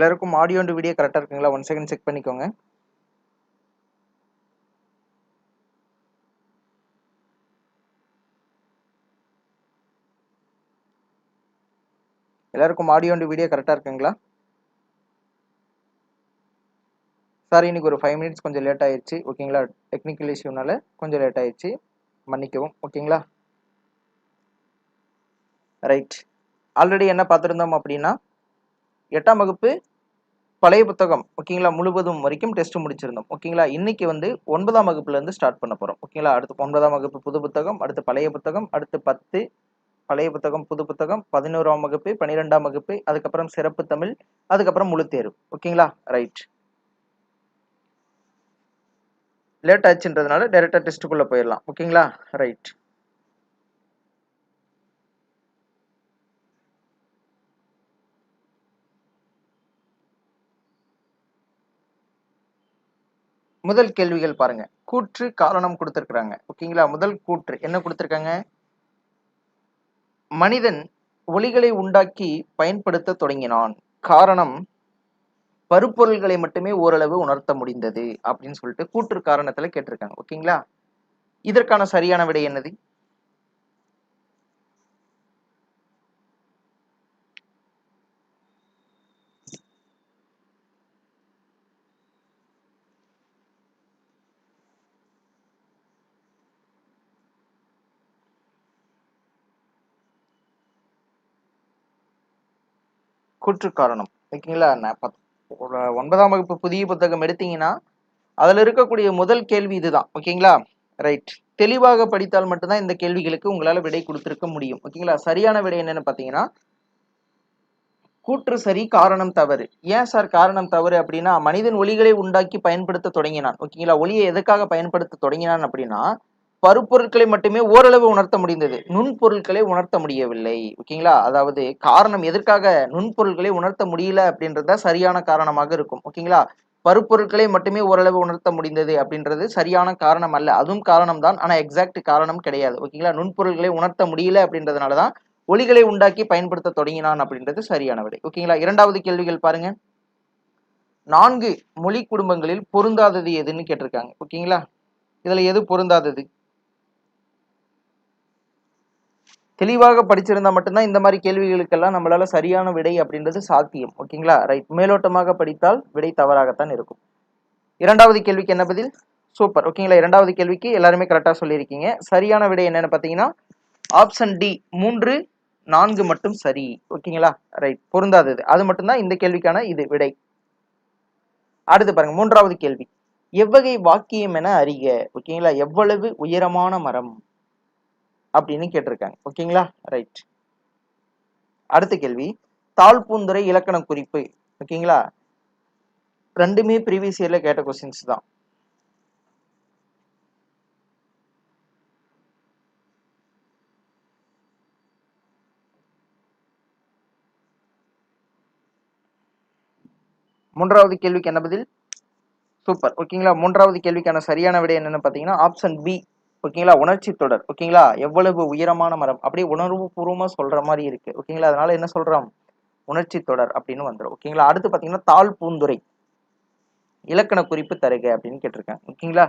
எல்லாருக்கும் audio and video கரெக்டாக இருக்குங்களா? ஒன் செகண்ட் செக் பண்ணிக்கோங்க. எல்லாருக்கும் ஆடியோ அண்ட் வீடியோ கரெக்டாக இருக்குங்களா? சார் இன்னைக்கு ஒரு ஃபைவ் மினிட்ஸ் கொஞ்சம் லேட் ஆயிடுச்சு ஓகேங்களா டெக்னிக்கல் இஷ்யூனால கொஞ்சம் லேட் ஆயிடுச்சு மன்னிக்கவும். ஓகேங்களா ரைட் ஆல்ரெடி என்ன பார்த்துருந்தோம் அப்படின்னா எட்டாம் வகுப்பு பழைய புத்தகம் ஓகேங்களா முழுவதும் வரைக்கும் டெஸ்ட் முடிச்சிருந்தோம். ஓகேங்களா இன்னைக்கு வந்து ஒன்பதாம் வகுப்புல இருந்து ஸ்டார்ட் பண்ண போறோம். ஓகேங்களா அடுத்து ஒன்பதாம் வகுப்பு புது புத்தகம் அடுத்து பழைய புத்தகம் அடுத்து பத்து பழைய புத்தகம் புது புத்தகம் பதினோராம் வகுப்பு பன்னிரெண்டாம் வகுப்பு அதுக்கப்புறம் சிறப்பு தமிழ் அதுக்கப்புறம் முழு தேர்வு. ஓகேங்களா ரைட் லேட் ஆச்சுன்றதுனால டைரக்டா டெஸ்ட்டுக்குள்ளே போயிடலாம். ஓகேங்களா ரைட் முதல் கேள்விகள் பாருங்க. கூற்று காரணம் கொடுத்துருக்குறாங்க. ஓகேங்களா? முதல் கூற்று என்ன கொடுத்துருக்காங்க? மனிதன் ஒளிகளை உண்டாக்கி பயன்படுத்த தொடங்கினான். காரணம் பருப்பொருள்களை மட்டுமே ஓரளவு உணர்த்த முடிந்தது அப்படின்னு சொல்லிட்டு கூற்று காரணத்துல கேட்டிருக்காங்க. ஓகேங்களா? இதற்கான சரியான விடை என்னது? கூற்று காரணம் ஓகேங்களா நான் ஒரு ஒன்பதாம் வகுப்பு புதிய புத்தகம் எடுத்தீங்கன்னா அதில் இருக்கக்கூடிய முதல் கேள்வி இதுதான். ஓகேங்களா? ரைட் தெளிவாக படித்தால் மட்டும்தான் இந்த கேள்விகளுக்கு உங்களால் விடை கொடுத்துருக்க முடியும். ஓகேங்களா? சரியான விடை என்னன்னு பார்த்தீங்கன்னா கூற்று சரி காரணம் தவறு. ஏன் சார் காரணம் தவறு அப்படின்னா மனிதன் ஒலிகளை உண்டாக்கி பயன்படுத்த தொடங்கினான். ஓகேங்களா? ஒலியை எதுக்காக பயன்படுத்த தொடங்கினான் அப்படின்னா பருப்பொருட்களை மட்டுமே ஓரளவு உணர்த்த முடிந்தது. நுண்பொருட்களை உணர்த்த முடியவில்லை. ஓகேங்களா? அதாவது காரணம் எதற்காக நுண்பொருட்களை உணர்த்த முடியல அப்படின்றத சரியான காரணமாக இருக்கும். ஓகேங்களா? பருப்பொருட்களை மட்டுமே ஓரளவு உணர்த்த முடிந்தது அப்படின்றது சரியான காரணம் அல்ல. அதுவும் காரணம் தான். ஆனால் எக்ஸாக்ட் காரணம் கிடையாது. ஓகேங்களா? நுண்பொருட்களை உணர்த்த முடியல அப்படின்றதுனாலதான் ஒளிகளை உண்டாக்கி பயன்படுத்த தொடங்கினான் அப்படின்றது சரியான விடை. ஓகேங்களா? இரண்டாவது கேள்விகள் பாருங்க. நான்கு மொழி குடும்பங்களில் பொருந்தாதது எதுன்னு கேட்டிருக்காங்க. ஓகேங்களா? இதில் எது பொருந்தாதது? தெளிவாக படிச்சிருந்தா மட்டும்தான் இந்த மாதிரி கேள்விகளுக்கெல்லாம் நம்மளால சரியான விடை அப்படின்றது சாத்தியம். ஓகேங்களா? ரைட் மேலோட்டமாக படித்தால் விடை தவறாகத்தான் இருக்கும். இரண்டாவது கேள்விக்கு என்ன பதில்? சூப்பர் ஓகேங்களா? இரண்டாவது கேள்விக்கு எல்லாருமே கரெக்டாக சொல்லியிருக்கீங்க. சரியான விடை என்னன்னு பார்த்தீங்கன்னா ஆப்ஷன் டி மூன்று நான்கு மட்டும் சரி. ஓகேங்களா? ரைட் பொருந்தாதது. அது மட்டும்தான் இந்த கேள்விக்கான இது விடை. அடுத்து பாருங்க மூன்றாவது கேள்வி. எவ்வகை வாக்கியம் என அறிக. ஓகேங்களா? எவ்வளவு உயரமான மரம்? அப்படின்னு கேட்டிருக்காங்க. ஓகேங்களா? ரைட் அடுத்த கேள்வி. தாழ்பூந்துரை இலக்கண குறிப்பு. ஓகேங்களா? ரெண்டுமே ப்ரீவியஸ் இயர்ல கேட்ட கொஸ்டின்ஸ் தான். மூன்றாவது கேள்விக்கு என்ன பதில்? சூப்பர் ஓகேங்களா? மூன்றாவது கேள்விக்கான சரியான விடை என்னன்னு பார்த்தீங்கன்னா ஆப்ஷன் பி ஓகேங்களா? உணர்ச்சி தொடர். ஓகேங்களா? எவ்வளவு உயரமான மரம்? அப்படியே உணர்வு பூர்வமாக சொல்கிற மாதிரி இருக்குது ஓகேங்களா? அதனால என்ன சொல்கிறோம் உணர்ச்சி தொடர் அப்படின்னு வந்துடும் ஓகேங்களா? அடுத்து பார்த்தீங்கன்னா தாழ் பூந்துரை. இலக்கண குறிப்பு தருக அப்படின்னு கேட்டிருக்கேன். ஓகேங்களா?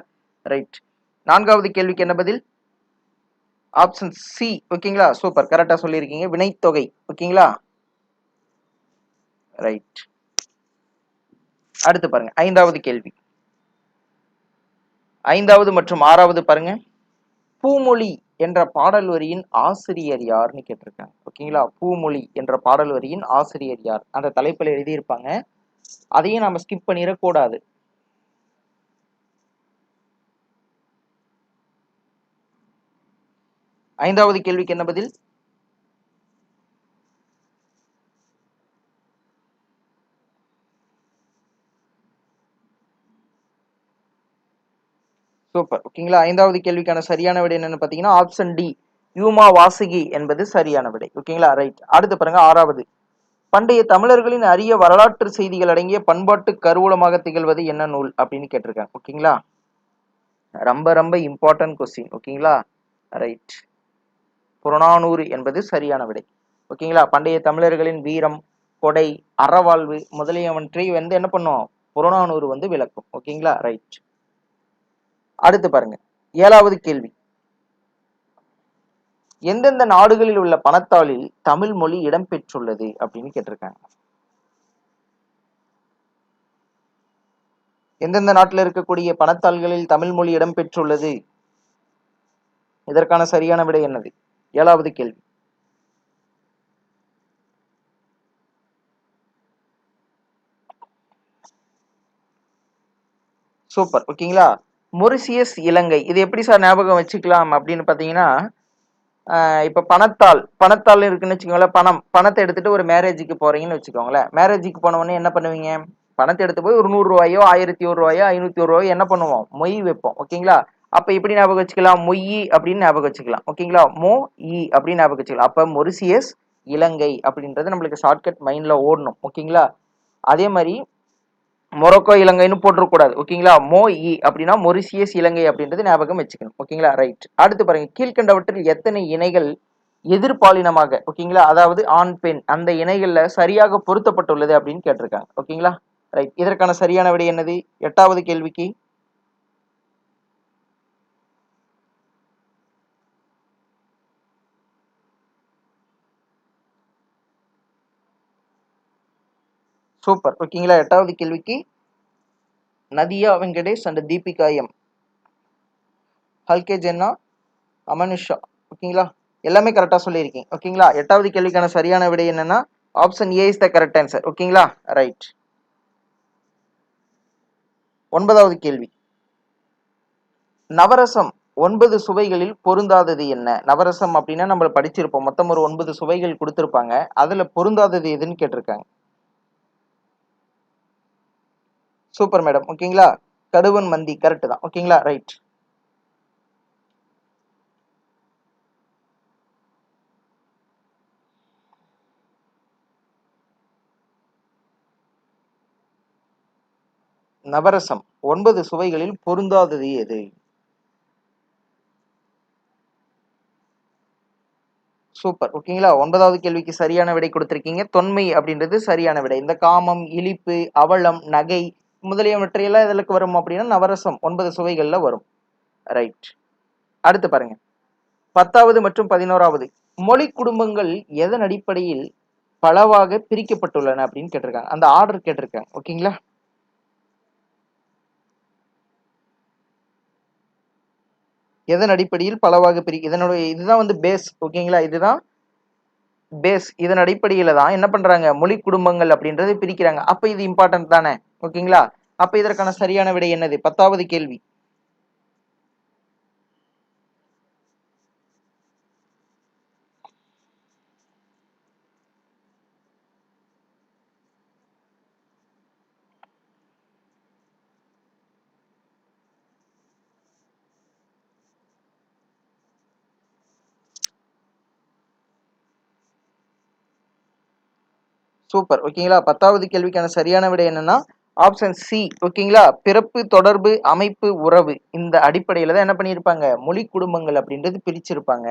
ரைட் நான்காவது கேள்விக்கு என்ன பதில்? ஆப்ஷன் சி ஓகேங்களா? சூப்பர் கரெக்டாக சொல்லியிருக்கீங்க. வினைத்தொகை. ஓகேங்களா? ரைட் அடுத்து பாருங்க. ஐந்தாவது கேள்வி. ஐந்தாவது மற்றும் ஆறாவது பாருங்க. பூமொழி என்ற பாடல் வரியின் ஆசிரியர் யார்னு கேட்டிருக்காங்க ஓகேங்களா பூமொழி என்ற பாடல் வரியின் ஆசிரியர் யார்? அந்த தலைப்பில் எழுதியிருப்பாங்க. அதையும் நாம ஸ்கிப் பண்ணிடக்கூடாது. ஐந்தாவது கேள்விக்கு என்ன பதில்? சூப்பர் ஓகேங்களா? ஐந்தாவது கேள்விக்கான சரியான விடை என்னன்னு பார்த்தீங்கன்னா ஆப்ஷன் டி யூமா வாசுகி என்பது சரியான விடை. ஓகேங்களா? ரைட் அடுத்து பாருங்க ஆறாவது. பண்டைய தமிழர்களின் அரிய வரலாற்று செய்திகள் அடங்கிய பண்பாட்டு கருவூலமாக திகழ்வது என்ன நூல் அப்படின்னு கேட்டிருக்காங்க. ஓகேங்களா? ரொம்ப ரொம்ப இம்பார்ட்டன்ட் கொஸ்டின் ஓகேங்களா? ரைட் புறநானூறு என்பது சரியான விடை. ஓகேங்களா? பண்டைய தமிழர்களின் வீரம் கொடை அறவாழ்வு முதலியவற்றை வந்து என்ன பண்ணும்? புறநானூறு வந்து விளக்கும். ஓகேங்களா? ரைட் அடுத்து பாருங்க. ஏழாவது கேள்வி. எந்தெந்த நாடுகளில் உள்ள பணத்தாளில் தமிழ் மொழி இடம்பெற்றுள்ளது அப்படின்னு கேட்டிருக்காங்க. எந்தெந்த நாட்டில் இருக்கக்கூடிய பணத்தாள்களில் தமிழ் மொழி இடம்பெற்றுள்ளது இதற்கான சரியான விடை என்னது? ஏழாவது கேள்வி. சூப்பர். ஓகேங்களா? மொரிசியஸ் இலங்கை. இது எப்படி சார் ஞாபகம் வச்சுக்கலாம் அப்படின்னு பார்த்தீங்கன்னா இப்போ பணத்தால் பணத்தாள் இருக்குன்னு வச்சுக்கோங்களேன் பணம் பணத்தை எடுத்துட்டு ஒரு மேரேஜுக்கு போகிறீங்கன்னு வச்சுக்கோங்களேன். மேரேஜுக்கு போனவொடனே என்ன பண்ணுவீங்க? பணத்தை எடுத்து போய் ஒரு நூறுரூவாயோ ஆயிரத்தி ஒரு ரூபாயோ ஐநூற்றி ஒரு ரூபாயோ என்ன பண்ணுவோம்? மொய் வைப்போம். ஓகேங்களா? அப்போ இப்படி ஞாபகம் வச்சுக்கலாம்? மொய் அப்படின்னு ஞாபகம் வச்சுக்கலாம். ஓகேங்களா? மோ இ அப்படின்னு ஞாபகம் வச்சுக்கலாம். அப்போ மொரிசியஸ் இலங்கை அப்படின்றது நம்மளுக்கு ஷார்ட்கட் மைண்டில் ஓடணும். ஓகேங்களா? அதே மாதிரி மொரோக்கோ இலங்கைன்னு போட்டுறக்கூடாது ஓகேங்களா? மோ இ அப்படின்னா மொரிசியஸ் இலங்கை அப்படின்றது ஞாபகம் வச்சுக்கணும். ஓகேங்களா? ரைட் அடுத்து பாருங்க. கீழ்கண்டவற்றில் எத்தனை இணைகள் எதிர்பாலினமாக ஓகேங்களா? அதாவது ஆண் பெண் அந்த இணைகள்ல சரியாக பொருத்தப்பட்டுள்ளது அப்படின்னு கேட்டிருக்காங்க. ஓகேங்களா? ரைட் இதற்கான சரியான விடை என்னது? எட்டாவது கேள்விக்கு சூப்பர். ஓகேங்களா? எட்டாவது கேள்விக்கு நதியா வெங்கடேஷ் அண்ட் தீபிகா எம். ஹல்கே ஜென்னா அமனுஷா. ஓகேங்களா? எல்லாமே கரெக்டாக சொல்லியிருக்கீங்க. ஓகேங்களா? எட்டாவது கேள்விக்கான சரியான விடை என்னன்னா option A is the correct answer ஓகேங்களா? ரைட் ஒன்பதாவது கேள்வி. நவரசம் ஒன்பது சுவைகளில் பொருந்தாதது என்ன? நவரசம் அப்படின்னா நம்ம படிச்சிருப்போம். மொத்தம் ஒரு ஒன்பது சுவைகள் கொடுத்துருப்பாங்க. அதுல பொருந்தாதது எதுன்னு கேட்டிருக்காங்க. Super madam. ஓகேங்களா? கடுவன் மந்தி கரெக்ட் தான். ஓகேங்களா? ரைட் நவரசம். ஒன்பது சுவைகளில் பொருந்தாதது எது சூப்பர். ஓகேங்களா? ஒன்பதாவது கேள்விக்கு சரியான விடை கொடுத்திருக்கீங்க. தொன்மை அப்படின்றது சரியான விடை. இந்த காமம் இழிப்பு அவலம் நகை முதலியவற்றையெல்லாம் இதற்கு வரும் அப்படின்னா நவரசம் ஒன்பது சுவைகள்ல வரும். ரைட் அடுத்து பாருங்க. பத்தாவது மற்றும் பதினோராவது. மொழி குடும்பங்கள் எதன் அடிப்படையில் பலவாக பிரிக்கப்பட்டுள்ளன அப்படின்னு கேட்டிருக்காங்க. அந்த ஆர்டர் கேட்டிருக்காங்க ஓகேங்களா எதன் அடிப்படையில் பலவாக பிரி இதனுடைய இதுதான் வந்து பேஸ் ஓகேங்களா இதுதான் பேஸ் இதன் அடிப்படையில் தான் என்ன பண்றாங்க? மொழி குடும்பங்கள் அப்படின்றது பிரிக்கிறாங்க. அப்போ இது இம்பார்ட்டன்ட் தானே? ஓகேங்களா? அப்ப இதற்கான சரியான விடை என்னது? பத்தாவது கேள்வி. சூப்பர். ஓகேங்களா? பத்தாவது கேள்விக்கான சரியான விடை என்னன்னா ஆப்ஷன் சி ஓகேங்களா? பிறப்பு தொடர்பு அமைப்பு உறவு. இந்த அடிப்படையில் தான் என்ன பண்ணியிருப்பாங்க? மொழி குடும்பங்கள் அப்படின்றது பிரிச்சிருப்பாங்க.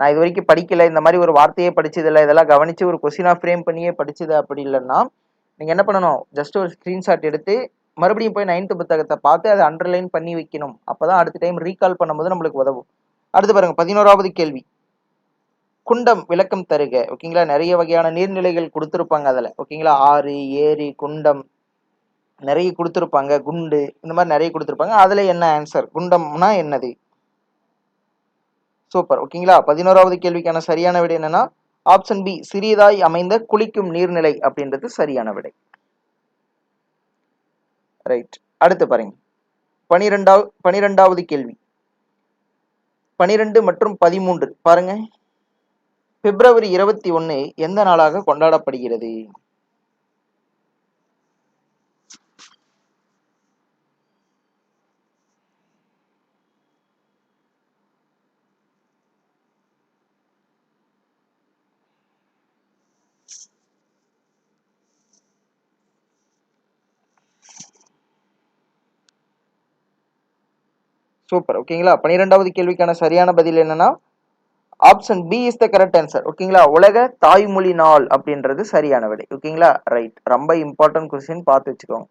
நான் இது வரைக்கும் படிக்கல. இந்த மாதிரி ஒரு வார்த்தையே படிச்சது இல்லை இதெல்லாம் கவனிச்சு ஒரு கொஸ்டினா ஃப்ரேம் பண்ணியே படிச்சது அப்படி இல்லைன்னா நீங்க என்ன பண்ணணும்? ஜஸ்ட் ஒரு ஸ்கிரீன்ஷாட் எடுத்து மறுபடியும் போய் நைன்த் புத்தகத்தை பார்த்து அதை அண்டர்லைன் பண்ணி வைக்கணும். அப்பதான் அடுத்த டைம் ரீகால் பண்ணும்போது நம்மளுக்கு உதவும். அடுத்து பாருங்க பதினோராவது கேள்வி. குண்டம் விளக்கம் தருக. ஓகேங்களா? நிறைய வகையான நீர்நிலைகள் கொடுத்துருப்பாங்க அதில். ஓகேங்களா? ஆறு ஏரி குண்டம். நிறைய கொடுத்துருப்பாங்க குண்டு இந்த மாதிரி நிறைய கொடுத்துருப்பாங்க. அதில் என்ன ஆன்சர் குண்டம்னா என்னது? சூப்பர் ஓகேங்களா பதினோராவது கேள்விக்கான சரியான விடை என்னன்னா ஆப்ஷன் பி சிறியதாய் அமைந்த குளிக்கும் நீர்நிலை அப்படின்றது சரியான விடை. ரைட் அடுத்து பாருங்க. பனிரெண்டாவது பனிரெண்டாவது கேள்வி. பனிரெண்டு மற்றும் பதிமூன்று பாருங்க. பிப்ரவரி இருபத்தி ஒன்று எந்த நாளாக கொண்டாடப்படுகிறது? சூப்பர். ஓகேங்களா? பனிரெண்டாவது கேள்விக்கான சரியான பதில் என்னன்னா option B is the correct answer ஓகேங்களா? உலக தாய்மொழி நாள் அப்படின்றது சரியான விடை. ஓகேங்களா? ரைட் ரொம்ப இம்பார்ட்டன்ட் கொஸ்டின் பார்த்து வச்சுக்கோங்க.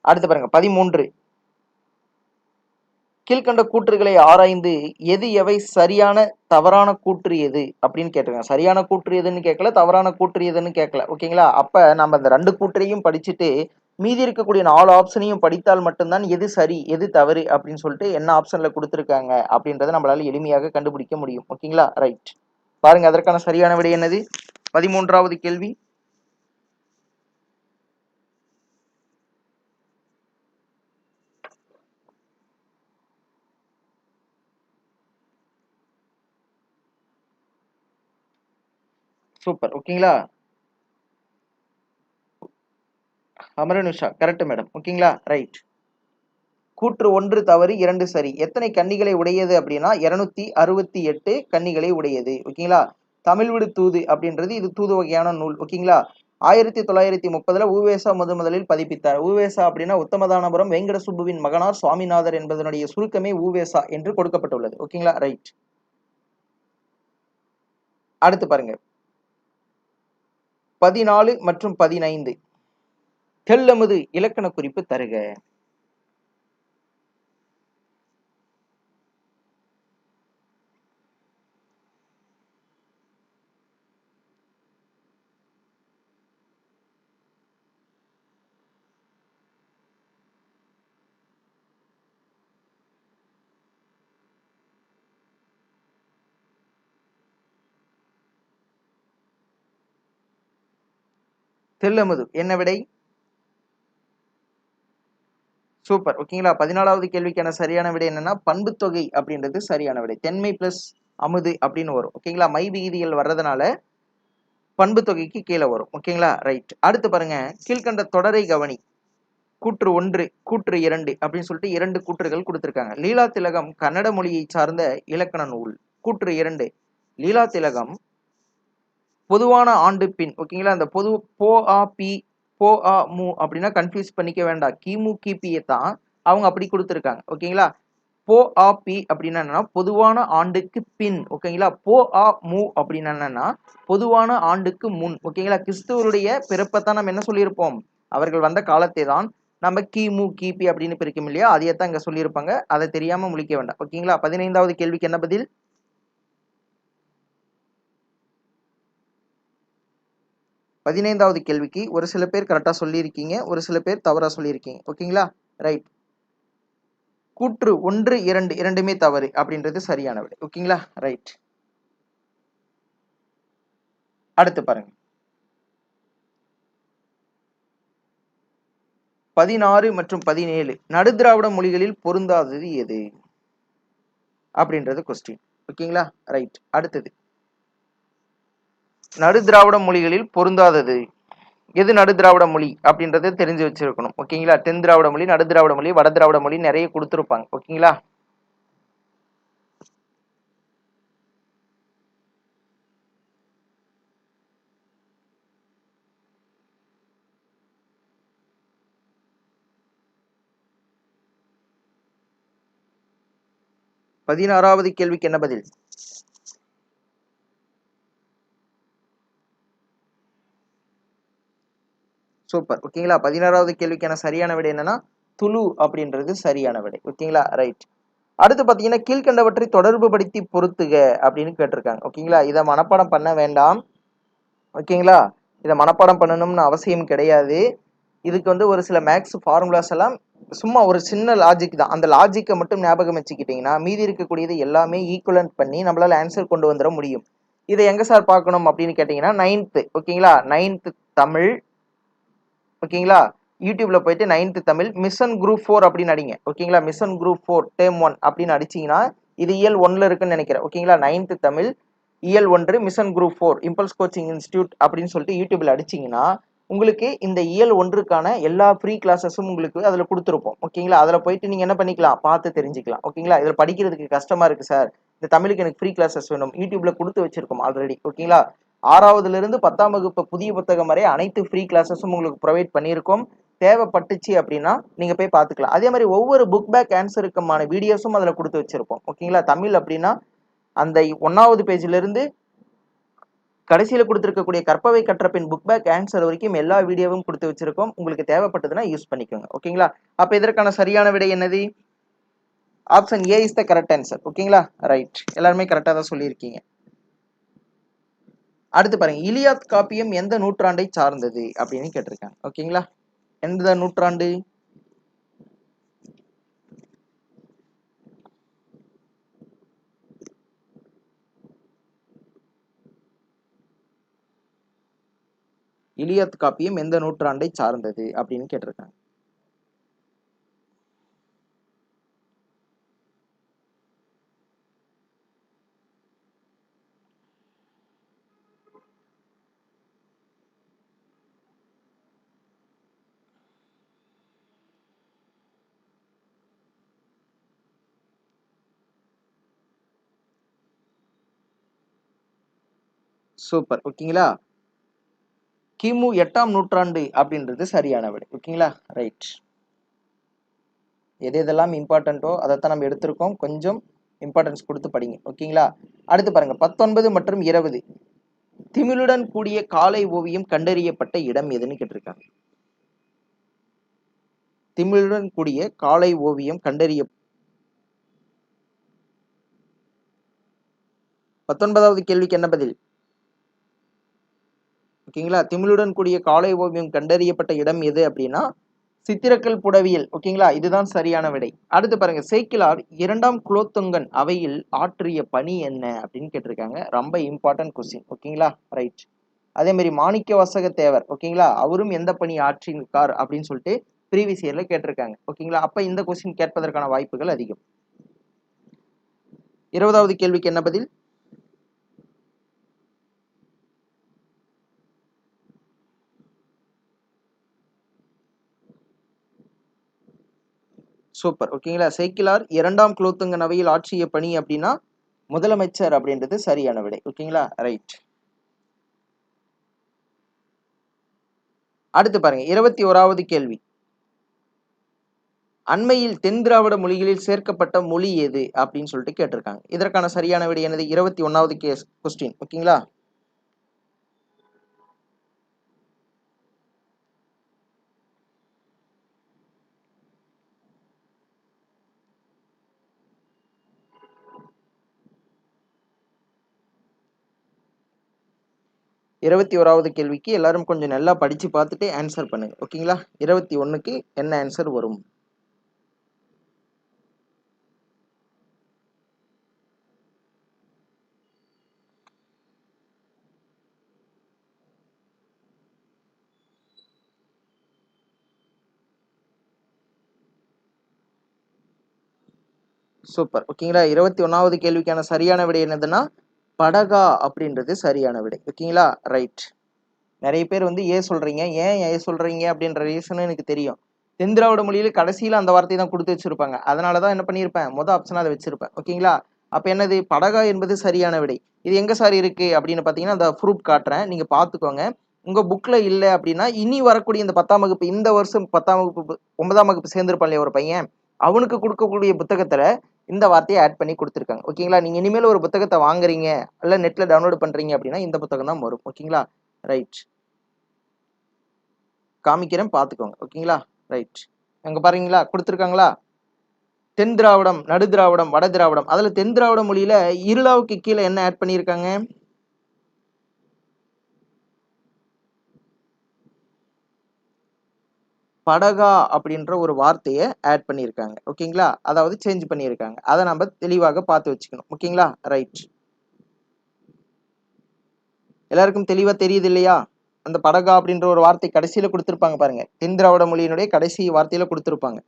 அடுத்து பாருங்க. பதிமூன்று. கீழ்கண்ட கூற்றுகளை ஆராய்ந்து எது எவை சரியான தவறான கூற்று எது அப்படின்னு கேட்டிருக்காங்க. சரியான கூற்று எதுன்னு கேட்கல தவறான கூற்று எதுன்னு கேட்கல. ஓகேங்களா? அப்ப நம்ம அந்த ரெண்டு கூற்றையும் படிச்சுட்டு மீதி இருக்கக்கூடிய நாலு ஆப்ஷனையும் படித்தால் மட்டும்தான் எது சரி எது தவறு அப்படின்னு சொல்லிட்டு என்ன ஆப்ஷன்ல கொடுத்துருக்காங்க அப்படின்றத நம்மளால எளிமையாக கண்டுபிடிக்க முடியும். ஓகேங்களா ரைட் பாருங்க அதற்கான சரியான விடை என்னது? பதிமூன்றாவது கேள்வி. சூப்பர் ஓகேங்களா அமரனுஷா கரெக்ட் மேடம் ஓகேங்களா? ரைட் கூற்று ஒன்று தவறு இரண்டு சரி. எத்தனை கன்னிகளை உடையது அப்படின்னா இருநூத்தி அறுபத்தி எட்டு கன்னிகளை உடையது. ஓகேங்களா? தமிழ் விடு தூது அப்படின்றது இது தூது வகையான நூல். ஓகேங்களா? ஆயிரத்தி தொள்ளாயிரத்தி முப்பதுல ஊவேசா முத முதலில் பதிப்பித்தார். ஊவேசா அப்படின்னா உத்தமதானபுரம் வெங்கட சுப்புவின் மகனார் சுவாமிநாதர் என்பதனுடைய சுருக்கமே ஊவேசா என்று கொடுக்கப்பட்டுள்ளது. ஓகேங்களா? ரைட் அடுத்து பாருங்க. பதினாலு மற்றும் பதினைந்து. தெல்லமது இலக்கண குறிப்பு தருக. தெல்லமுது என்ன விடை? சூப்பர் ஓகேங்களா? பதினாலாவது கேள்விக்கான சரியான விடை என்னன்னா பண்பு தொகை அப்படின்றது சரியான விடை. தென்மை பிளஸ் அமுது அப்படின்னு வரும். ஓகேங்களா? மை விகிதிகள் வர்றதுனால பண்பு தொகைக்கு கீழே வரும். ஓகேங்களா? ரைட் அடுத்து பாருங்க. கீழ்கண்ட தொடரை கவனி. கூற்று ஒன்று கூற்று இரண்டு அப்படின்னு சொல்லிட்டு இரண்டு கூற்றுகள் கொடுத்துருக்காங்க. லீலா திலகம் கன்னட மொழியை சார்ந்த இலக்கண நூல். கூற்று இரண்டு. லீலா திலகம் பொதுவான ஆண்டு பின். ஓகேங்களா? அந்த பொது போ ஆ பி போ ஆ மு அப்படின்னா கன்ஃபியூஸ் பண்ணிக்க வேண்டாம். கிமு கிபியை தான் அவங்க அப்படி கொடுத்துருக்காங்க. ஓகேங்களா போ ஆ பி அப்படின்னா என்னன்னா பொதுவான ஆண்டுக்கு பின். ஓகேங்களா போ ஆ மு அப்படின்னா என்னன்னா பொதுவான ஆண்டுக்கு முன். ஓகேங்களா கிறிஸ்துவருடைய பிறப்பை தான் நம்ம என்ன சொல்லியிருப்போம்? அவர்கள் வந்த காலத்தை தான் நம்ம கிமு கிபி அப்படின்னு பிரிக்கும் இல்லையா? அதையே தான் இங்கே சொல்லியிருப்பாங்க. அதை தெரியாமல் முழிக்க வேண்டாம். ஓகேங்களா பதினைந்தாவது கேள்விக்கு என்ன பதில்? பதினைந்தாவது கேள்விக்கு ஒரு சில பேர் கரெக்டாக சொல்லியிருக்கீங்க ஒரு சில பேர் தவறாக சொல்லியிருக்கீங்க. ஓகேங்களா? ரைட் கூற்று ஒன்று இரண்டு இரண்டுமே தவறு அப்படின்றது சரியான விடை ஓகேங்களா? ரைட் அடுத்து பாருங்க. பதினாறு மற்றும் பதினேழு நடுதிராவிட மொழிகளில் பொருந்தாதது எது? அப்படின்றது கொஸ்டின் ஓகேங்களா? ரைட் அடுத்தது. நடு திராவிட மொழிகளில் பொருந்தாதது. எது நடு திராவிட மொழி அப்படின்றத தெரிஞ்சு வச்சிருக்கணும். ஓகேங்களா தென் திராவிட மொழி நடு திராவிட மொழி வட திராவிட மொழி நிறைய கொடுத்துருப்பாங்க. ஓகேங்களா பதினாறாவது கேள்விக்கு என்ன பதில்? சூப்பர். ஓகேங்களா? பதினாறாவது கேள்விக்கான சரியான விடை என்னன்னா துளு அப்படின்றது சரியான விடை. ஓகேங்களா? ரைட். அடுத்து பார்த்தீங்கன்னா கீழ்கண்டவற்றை தொடர்பு படுத்தி பொருத்துக அப்படின்னு கேட்டிருக்காங்க. ஓகேங்களா? இதை மனப்பாடம் பண்ண வேண்டாம். ஓகேங்களா? இதை மனப்பாடம் பண்ணணும்னு அவசியம் கிடையாது. இதுக்கு வந்து ஒரு சில மேக்ஸ் ஃபார்முலாஸ் எல்லாம் சும்மா ஒரு சின்ன லாஜிக் தான். அந்த லாஜிக்கை மட்டும் ஞாபகம் வச்சுக்கிட்டிங்கன்னா மீதி இருக்கக்கூடியது எல்லாமே ஈக்குவலன்ட் பண்ணி நம்மளால் ஆன்சர் கொண்டு வந்துட முடியும். இதை எங்கே சார் பார்க்கணும் அப்படின்னு கேட்டிங்கன்னா நைன்த்து ஓகேங்களா? நைன்த்து தமிழ் ஓகேங்களா? யூடியூப்ல போயிட்டு ninth Tamil mission group four அப்படின்னு அடிங்க. ஓகேங்களா? Mission group four dam one அப்படின்னு அடிச்சீங்கன்னா இது இயல் ஒன்ல இருக்குன்னு நினைக்கிறேன். ஓகேங்களா? நைன்த்து தமிழ் இயல் ஒன்று mission group four impulse coaching institute அப்படின்னு சொல்லிட்டு யூடியூப்ல அடிச்சீங்கன்னா உங்களுக்கு இந்த இயல் ஒன்றுக்கான எல்லா ஃப்ரீ கிளாஸஸும் உங்களுக்கு அதில் கொடுத்துருப்போம். ஓகேங்களா? அதில் போயிட்டு நீங்கள் என்ன பண்ணிக்கலாம்? பார்த்து தெரிஞ்சுக்கலாம். ஓகேங்களா? இதில் படிக்கிறதுக்கு கஷ்டமாக இருக்குது சார். இந்த தமிழுக்கு எனக்கு ஃப்ரீ கிளாஸஸ் வேணும். யூடியூப்ல கொடுத்து வச்சிருக்கோம் ஆல்ரெடி. ஓகேங்களா? ஆறாவதுலேருந்து பத்தாம் வகுப்பு புதிய புத்தகம் வரை அனைத்து ஃப்ரீ கிளாஸஸும் உங்களுக்கு ப்ரொவைட் பண்ணியிருக்கோம். தேவைப்பட்டுச்சு அப்படின்னா நீங்கள் போய் பார்த்துக்கலாம். அதே மாதிரி ஒவ்வொரு புக் பேக் ஆன்சருக்குமான வீடியோஸும் அதில் கொடுத்து வச்சுருப்போம். ஓகேங்களா தமிழ் அப்படின்னா அந்த ஒன்றாவது பேஜிலிருந்து கடைசியில் கொடுத்துருக்கக்கூடிய கற்பவை கற்ற பின் புக் பேக் ஆன்சர் வரைக்கும் எல்லா வீடியோவும் கொடுத்து வச்சுருக்கோம். உங்களுக்கு தேவைப்பட்டதுன்னா யூஸ் பண்ணிக்கோங்க. ஓகேங்களா அப்போ இதற்கான சரியான விடை என்னது? Option A is the correct answer ஓகேங்களா ரைட் எல்லாருமே கரெக்டாக தான் சொல்லியிருக்கீங்க. அடுத்து பாருங்க இலியாத் காப்பியம் எந்த நூற்றாண்டை சார்ந்தது அப்படின்னு கேட்டிருக்காங்க. ஓகேங்களா? எந்த நூற்றாண்டு? இலியத் காப்பியம் எந்த நூற்றாண்டை சார்ந்தது அப்படின்னு கேட்டிருக்காங்க. சூப்பர். ஓகேங்களா? கிமு எட்டாம் நூற்றாண்டு அப்படின்றது சரியான விடை. ஓகேங்களா? ரைட் எது எதெல்லாம் இம்பார்ட்டண்ட்டோ அதைத்தான் நம்ம எடுத்திருக்கோம். கொஞ்சம் இம்பார்ட்டன்ஸ் கொடுத்து படிங்க. ஓகேங்களா? அடுத்து பாருங்க. பத்தொன்பது மற்றும் இருபது. திமிழுடன் கூடிய காலை ஓவியம் கண்டறியப்பட்ட இடம் எதுன்னு கேட்டிருக்காங்க. திமிழுடன் கூடிய காலை ஓவியம் கண்டறிய பத்தொன்பதாவது கேள்விக்கு என்ன பதில்? ஓகேங்களா? திமிழுடன் கூடிய காலை ஓவியம் கண்டறியப்பட்ட இடம் எது அப்படின்னா சித்திரக்கல் புடவியல் ஓகேங்களா? இதுதான் சரியான விடை. அடுத்து பாருங்க சேக்கிலார் இரண்டாம் குலோத்துங்கன் அவையில் ஆற்றிய பணி என்ன அப்படின்னு கேட்டிருக்காங்க. ரொம்ப இம்பார்ட்டன்ட் கொஸ்டின் ஓகேங்களா? ரைட் அதே மாதிரி மாணிக்க வாசக தேவர் ஓகேங்களா? அவரும் எந்த பணி ஆற்றியிருக்கார் அப்படின்னு சொல்லிட்டு ப்ரீவியஸ் இயர்ல கேட்டிருக்காங்க ஓகேங்களா? அப்ப இந்த கொஸ்டின் கேட்பதற்கான வாய்ப்புகள் அதிகம். இருபதாவது கேள்விக்கு என்ன பதில்? சூப்பர். ஓகேங்களா? சைக்கிளார் இரண்டாம் குலோத்துங்க நவையில் ஆற்றிய பணி அப்படின்னா முதலமைச்சர் அப்படின்றது சரியான விடை. ஓகேங்களா? ரைட். அடுத்து பாருங்க இருபத்தி ஓராவது கேள்வி. அண்மையில் தென் திராவிட மொழிகளில் சேர்க்கப்பட்ட மொழி எது அப்படின்னு சொல்லிட்டு கேட்டிருக்காங்க. இதற்கான சரியான விடை எனது இருபத்தி ஒன்னாவது கேஸ் கொஸ்டின் ஓகேங்களா? இருபத்தி ஓராவது கேள்விக்கு எல்லாரும் கொஞ்சம் நல்லா படிச்சு பார்த்துட்டு ஆன்சர் பண்ணுங்க. ஓகேங்களா இருபத்தி ஒண்ணுக்கு என்ன ஆன்சர் வரும்? சூப்பர் ஓகேங்களா இருபத்தி ஒன்றாவது கேள்விக்கான சரியான விடை என்னதுன்னா படகா அப்படின்றது சரியான விடை. ஓகேங்களா? ரைட் நிறைய பேர் வந்து ஏ சொல்றீங்க? ஏன் ஏ சொல்றீங்க? அப்படின்ற ரீசனும் எனக்கு தெரியும். தென் திராவிட மொழியில கடைசியில அந்த வார்த்தையை தான் கொடுத்து வச்சிருப்பாங்க. அதனால தான் என்ன பண்ணியிருப்பேன்? மொதல் ஆப்ஷனாக அதை வச்சிருப்பேன். ஓகேங்களா? அப்ப என்னது? படகா என்பது சரியான விடை. இது எங்க சார் இருக்கு? அப்படின்னு பாத்தீங்கன்னா அந்த ப்ரூஃப் காட்டுறேன். நீங்க பாத்துக்கோங்க உங்க புக்ல இல்லை அப்படின்னா இனி வரக்கூடிய இந்த பத்தாம் வகுப்பு இந்த வருஷம் பத்தாம் வகுப்பு ஒன்பதாம் வகுப்பு சேர்ந்திருப்பான் இல்லையா ஒரு பையன்? அவனுக்கு கொடுக்கக்கூடிய புத்தகத்துல இந்த வார்த்தையை ஆட் பண்ணி கொடுத்துருக்காங்க. ஓகேங்களா நீங்க இனிமேல் ஒரு புத்தகத்தை வாங்குறீங்க அல்ல நெட்ல டவுன்லோட் பண்றீங்க அப்படின்னா இந்த புத்தகம் தான் வரும். ஓகேங்களா ரைட் காமிக்கிறேன் பார்த்துக்கோங்க. ஓகேங்களா ரைட் அங்க பாருங்களா? கொடுத்துருக்காங்களா? தென் திராவிடம் நடு திராவிடம் வட திராவிடம். அதுல தென் திராவிட மொழியில இருளாவுக்கு கீழே என்ன ஆட் பண்ணியிருக்காங்க? படகா அப்படின்ற ஒரு வார்த்தையை ஆட் பண்ணியிருக்காங்க. ஓகேங்களா? அதாவது சேஞ்ச் பண்ணியிருக்காங்க. அதை நம்ம தெளிவாக பார்த்து வச்சுக்கணும். ஓகேங்களா? ரைட் எல்லாருக்கும் தெளிவாக தெரியுது இல்லையா? அந்த படகா அப்படின்ற ஒரு வார்த்தை கடைசியில் கொடுத்துருப்பாங்க பாருங்க. தென் திராவிட மொழியினுடைய கடைசி வார்த்தையில் கொடுத்துருப்பாங்க.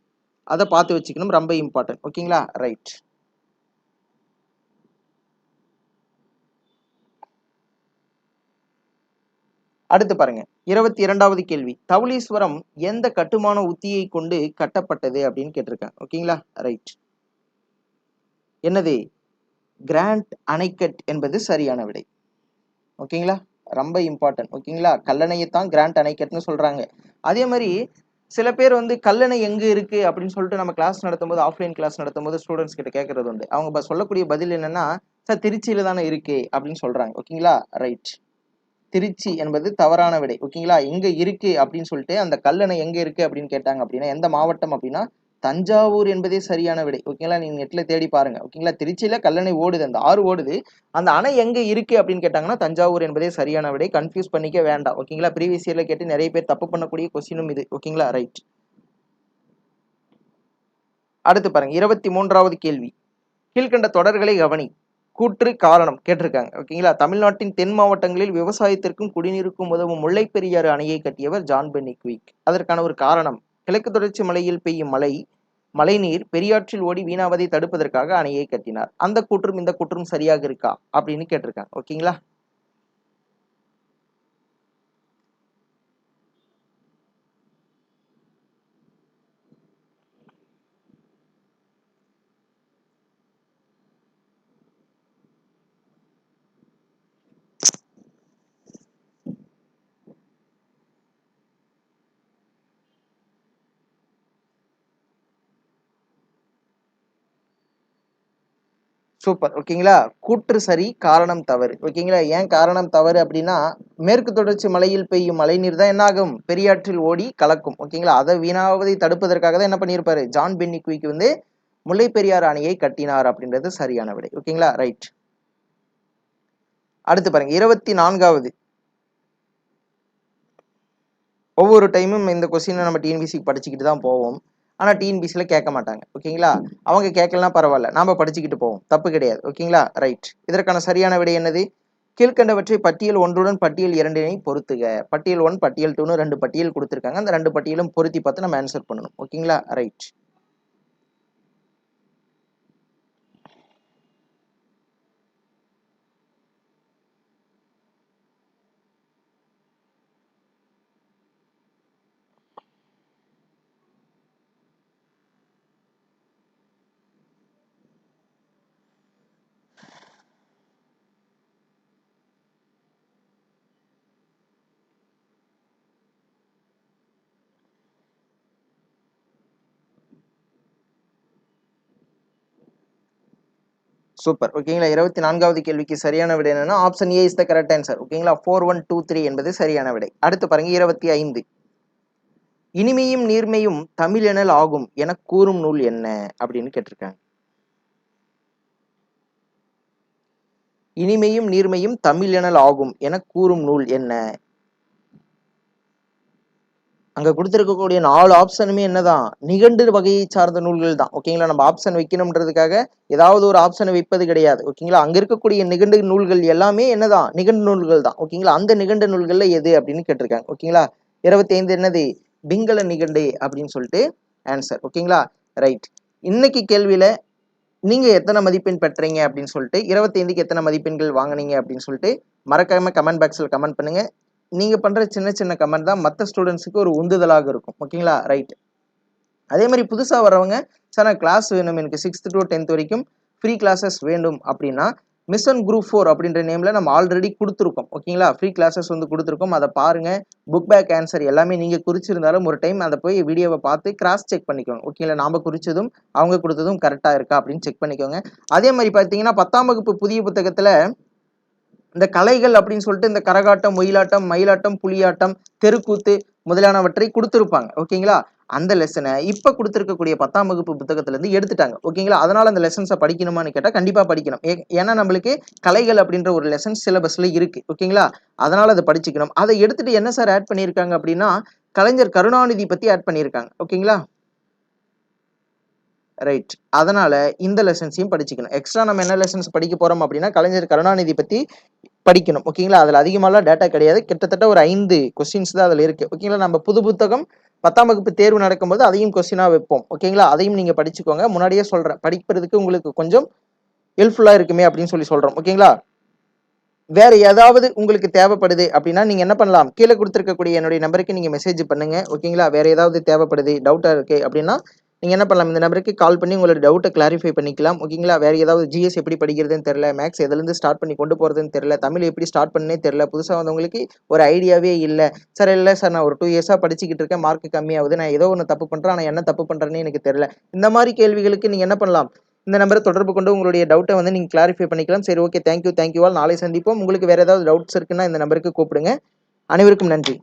அதை பார்த்து வச்சுக்கணும். ரொம்ப இம்பார்ட்டன்ட் ஓகேங்களா? ரைட் அடுத்து பாருங்கள் இருபத்தி இரண்டாவது கேள்வி. தவுளீஸ்வரம் எந்த கட்டுமான உத்தியை கொண்டு கட்டப்பட்டது அப்படின்னு கேட்டிருக்கேன். ஓகேங்களா ரைட் என்னது? கிராண்ட் அணைக்கட் என்பது சரியான விடை. ஓகேங்களா ரொம்ப இம்பார்ட்டன்ட் ஓகேங்களா கல்லணையைத்தான் கிராண்ட் அணைக்கட்னு சொல்றாங்க. அதே மாதிரி சில பேர் வந்து கல்லணை எங்க இருக்கு அப்படின்னு சொல்லிட்டு நம்ம கிளாஸ் நடத்தும்போது ஆஃப்லைன் கிளாஸ் நடத்தும்போது ஸ்டூடெண்ட்ஸ் கிட்ட கேட்கறது உண்டு. அவங்க சொல்லக்கூடிய பதில் என்னன்னா சார் திருச்சியில தானே இருக்கு அப்படின்னு சொல்றாங்க. ஓகேங்களா ரைட் திருச்சி என்பது தவறான விடை. ஓகேங்களா? எங்க இருக்கு அப்படின்னு சொல்லிட்டு அந்த கல்லணை எங்க இருக்கு அப்படின்னு கேட்டாங்க அப்படின்னா எந்த மாவட்டம் அப்படின்னா தஞ்சாவூர் என்பதே சரியான விடை. ஓகேங்களா? நீங்க நெட்ல தேடி பாருங்க. ஓகேங்களா? திருச்சியில கல்லணை ஓடுது. அந்த ஆறு ஓடுது. அந்த அணை எங்க இருக்கு அப்படின்னு கேட்டாங்கன்னா தஞ்சாவூர் என்பதே சரியான விடை. கன்ஃபியூஸ் பண்ணிக்க வேண்டாம். ஓகேங்களா? ப்ரீவியஸ் இயர்ல கேட்டு நிறைய பேர் தப்பு பண்ணக்கூடிய கொஸ்டினும் இது. ஓகேங்களா? ரைட் அடுத்து பாருங்க. இருபத்தி மூன்றாவது கேள்வி. கீழ்கண்ட தொடர்களை கவனி. கூற்று காரணம் கேட்டிருக்காங்க. ஓகேங்களா தமிழ்நாட்டின் தென் மாவட்டங்களில் விவசாயத்திற்கும் குடிநீருக்கும் உதவும் முல்லை பெரியாறு அணையை கட்டியவர் ஜான் பென்னிக்விக் அதற்கான ஒரு காரணம் கிழக்கு தொடர்ச்சி மலையில் பெய்யும் மழை மழைநீர் பெரியாற்றில் ஓடி வீணாவதை தடுப்பதற்காக அணையை கட்டினார். அந்த கூற்றும் இந்த கூற்றும் சரியாக இருக்கா? அப்படின்னு கேட்டிருக்காங்க. ஓகேங்களா சூப்பர். ஓகேங்களா? கூற்று சரி காரணம் தவறு. ஓகேங்களா? ஏன் காரணம் தவறு அப்படின்னா மேற்கு தொடர்ச்சி மலையில் பெய்யும் மழைநீர் தான் என்ன ஆகும் பெரியாற்றில் ஓடி கலக்கும். ஓகேங்களா? அதை வீணாவதை தடுப்பதற்காக தான் என்ன பண்ணியிருப்பாரு? ஜான் பென்னி குயிக் வந்து முல்லை பெரியார் அணையை கட்டினார் அப்படின்றது சரியான விடை. ஓகேங்களா? ரைட். அடுத்து பாருங்க. இருபத்தி நான்காவது. ஒவ்வொரு டைமும் இந்த கொஸ்டினை நம்ம டிஎன்பிசிக்கு படிச்சுக்கிட்டு தான் போவோம். ஆனால் டிஎன்பிசியில் கேட்க மாட்டாங்க. ஓகேங்களா? அவங்க கேட்கலாம் பரவாயில்ல. நாம படிச்சுக்கிட்டு போவோம். தப்பு கிடையாது. ஓகேங்களா? ரைட் இதற்கான சரியான விடை என்னது? கீழ்கண்டவற்றை பட்டியல் ஒன்றுடன் பட்டியல் இரண்டினை பொறுத்துக. பட்டியல் ஒன் பட்டியல் டூன்னு ரெண்டு பட்டியல் கொடுத்துருக்காங்க. அந்த ரெண்டு பட்டியலும் பொருத்தி பார்த்து நம்ம ஆன்சர் பண்ணணும். ஓகேங்களா? ரைட் சூப்பர் ஓகேங்களா இருபத்தி நான்காவது கேள்விக்கு சரியான விடை என்னன்னா option A is the correct answer ஓகேங்களா ஃபோர் ஒன் டூ த்ரீ என்பது சரியான விடை. அடுத்து பாருங்க இருபத்தி ஐந்து. இனிமையும் நீர்மையும் தமிழெனல் ஆகும் என கூறும் நூல் என்ன? அப்படின்னு கேட்டிருக்காங்க. இனிமையும் நீர்மையும் தமிழெனல் ஆகும் என கூறும் நூல் என்ன? அங்கே கொடுத்துருக்கக்கூடிய நாலு ஆப்ஷனுமே என்னதான்? நிகண்டு வகையை சார்ந்த நூல்கள் தான். ஓகேங்களா நம்ம ஆப்ஷன் வைக்கணும்ன்றதுக்காக ஏதாவது ஒரு ஆப்ஷனை வைப்பது கிடையாது. ஓகேங்களா அங்கே இருக்கக்கூடிய நிகண்டு நூல்கள் எல்லாமே என்னதான்? நிகண்டு நூல்கள் தான். ஓகேங்களா அந்த நிகண்டு நூல்களில் எது அப்படின்னு கேட்டிருக்காங்க. ஓகேங்களா இருபத்தி ஐந்து என்னது? பிங்கள நிகண்டு அப்படின்னு சொல்லிட்டு ஆன்சர் ஓகேங்களா ரைட் இன்னைக்கு கேள்வியில் நீங்கள் எத்தனை மதிப்பெண் பெற்றீங்க அப்படின்னு சொல்லிட்டு இருபத்தைந்துக்கு எத்தனை மதிப்பெண்கள் வாங்குனீங்க அப்படின்னு சொல்லிட்டு மறக்காம கமெண்ட் பாக்ஸில் கமெண்ட் பண்ணுங்கள் நீங்க பண்ற சின்ன சின்ன கமெண்ட் தான் மற்ற ஸ்டூடெண்ட்ஸுக்கு ஒரு உந்துதலாக இருக்கும். ஓகேங்களா? ரைட். அதே மாதிரி புதுசா வர்றவங்க சார் நான் கிளாஸ் வேணும். எனக்கு சிக்ஸ்த் டு டென்த் வரைக்கும் ஃப்ரீ கிளாஸஸ் வேண்டும். அப்படின்னா மிஷன் குரூப் ஃபோர் அப்படின்ற நேம்ல நம்ம ஆல்ரெடி கொடுத்துருக்கோம். ஓகேங்களா? ஃப்ரீ கிளாஸஸ் வந்து கொடுத்துருக்கோம். அதை பாருங்க. புக் பேக் ஆன்சர் எல்லாமே நீங்க குறிச்சிருந்தாலும் ஒரு டைம் அதை போய் வீடியோவை பார்த்து கிராஸ் செக் பண்ணிக்கோங்க. ஓகேங்களா? நாம குறிச்சதும் அவங்க கொடுத்ததும் கரெக்டா இருக்கா அப்படின்னு செக் பண்ணிக்கோங்க. அதே மாதிரி பார்த்தீங்கன்னா பத்தாம் வகுப்பு புதிய புத்தகத்துல இந்த கலைகள் அப்படின்னு சொல்லிட்டு இந்த கரகாட்டம் ஒயிலாட்டம் மயிலாட்டம் புலியாட்டம் தெருக்கூத்து முதலானவற்றை கொடுத்துருப்பாங்க. ஓகேங்களா? அந்த லெசனை இப்போ கொடுத்துருக்கக்கூடிய பத்தாம் வகுப்பு புத்தகத்திலேருந்து எடுத்துட்டாங்க. ஓகேங்களா? அதனால் அந்த லெசன்ஸை படிக்கணுமான்னு கேட்டால் கண்டிப்பாக படிக்கணும். ஏ- ஏன்னா நம்மளுக்கு கலைகள் அப்படின்ற ஒரு லெசன் சிலபஸ்ல இருக்கு. ஓகேங்களா? அதனால் அதை படிச்சுக்கணும். அதை எடுத்துட்டு என்ன சார் ஆட் பண்ணியிருக்காங்க அப்படின்னா கலைஞர் கருணாநிதி பற்றி ஆட் பண்ணியிருக்காங்க. ஓகேங்களா? ரைட் அதனால இந்த லெசன்ஸையும் படிச்சுக்கணும். எக்ஸ்ட்ரா நம்ம என்ன லெசன்ஸ் படிக்க போறோம் அப்படின்னா கலைஞர் கருணாநிதி பத்தி படிக்கணும். ஓகேங்களா அதுல அதிகமாலாம் டேட்டா கிடையாது. கிட்டத்தட்ட ஒரு ஐந்து கொஸ்டின்ஸ் தான் அதுல இருக்கு. ஓகேங்களா நம்ம புது புத்தகம் பத்தாம் வகுப்பு தேர்வு நடக்கும்போது அதையும் கொஸ்டினா வைப்போம். ஓகேங்களா அதையும் நீங்க படிச்சுக்கோங்க. முன்னாடியே சொல்றேன். படிக்கிறதுக்கு உங்களுக்கு கொஞ்சம் ஹெல்ப்ஃபுல்லா இருக்குமே அப்படின்னு சொல்லி சொல்றோம். ஓகேங்களா வேற ஏதாவது உங்களுக்கு தேவைப்படுது அப்படின்னா நீங்க என்ன பண்ணலாம்? கீழே கொடுத்துருக்கக்கூடிய என்னுடைய நம்பருக்கு நீங்க மெசேஜ் பண்ணுங்க. ஓகேங்களா வேற ஏதாவது தேவைப்படுது டவுட்டா இருக்கு அப்படின்னா நீங்கள் என்ன பண்ணலாம்? இந்த நம்பருக்கு கால் பண்ணி உங்களோட டவுட்டை கிளாரிஃபை பண்ணிக்கலாம். ஓகேங்களா? வேற ஏதாவது ஜிஎஸ் எப்படி படிக்கிறதுன்னு தெரியல. மேக்ஸ் எதுலேருந்து ஸ்டார்ட் பண்ணி கொண்டு போகிறதுன்னு தெரியல. தமிழ் எப்படி ஸ்டார்ட் பண்ணே தெரியல. புதுசாக வந்தவங்களுக்கு ஒரு ஐடியாவே இல்லை. சார் இல்லை சார் நான் ஒரு டூ இயர்ஸாக படிச்சுக்கிட்டு இருக்கேன். மார்க் கம்மியாகுது. நான் ஏதோ ஒன்று தப்பு பண்ணுறேன் ஆனால் என்ன தப்பு பண்ணுறேன்னு எனக்கு தெரியல. இந்த மாதிரி கேள்விகளுக்கு நீங்கள் என்ன பண்ணலாம்? இந்த நம்பரை தொடர்பு கொண்டு உங்களுடைய டவுட்டை வந்து நீங்கள் கிளாரிஃபை பண்ணிக்கலாம். சரி ஓகே தேங்க்யூ தேங்க்யூ ஆல் நாளை சந்திப்போம். உங்களுக்கு வேறு ஏதாவது டவுட்ஸ் இருக்குன்னா இந்த நம்பருக்கு கூப்பிடுங்க. அனைவருக்கும் நன்றி.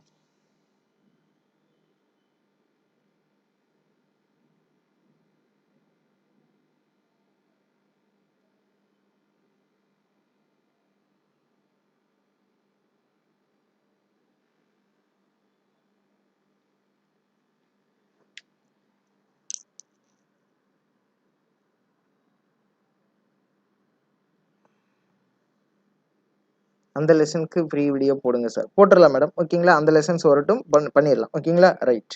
அந்த லெசனுக்கு ஃப்ரீ வீடியோ போடுங்க சார் போட்டுடலாம் மேடம் ஓகேங்களா அந்த லெசன்ஸ் வரட்டும். பண் பண்ணிடலாம். ஓகேங்களா ரைட்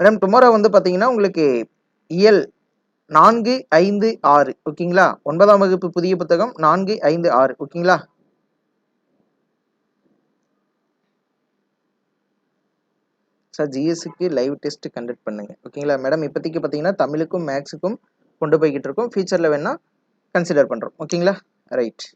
மேடம் டுமாரோ வந்து பார்த்தீங்கன்னா உங்களுக்கு இயல் நான்கு ஐந்து ஆறு. ஓகேங்களா ஒன்பதாம் வகுப்பு புதிய புத்தகம் நான்கு ஐந்து ஆறு. ஓகேங்களா சார் ஜிஎஸ்க்கு லைவ் டெஸ்ட் கண்டக்ட் பண்ணுங்க. ஓகேங்களா மேடம் இப்போதைக்கு பார்த்தீங்கன்னா தமிழுக்கும் மேக்ஸுக்கும் கொண்டு போய்கிட்டு இருக்கோம். ஃபியூச்சரில் வேணால் கன்சிடர் பண்ணுறோம் ஓகேங்களா ரைட்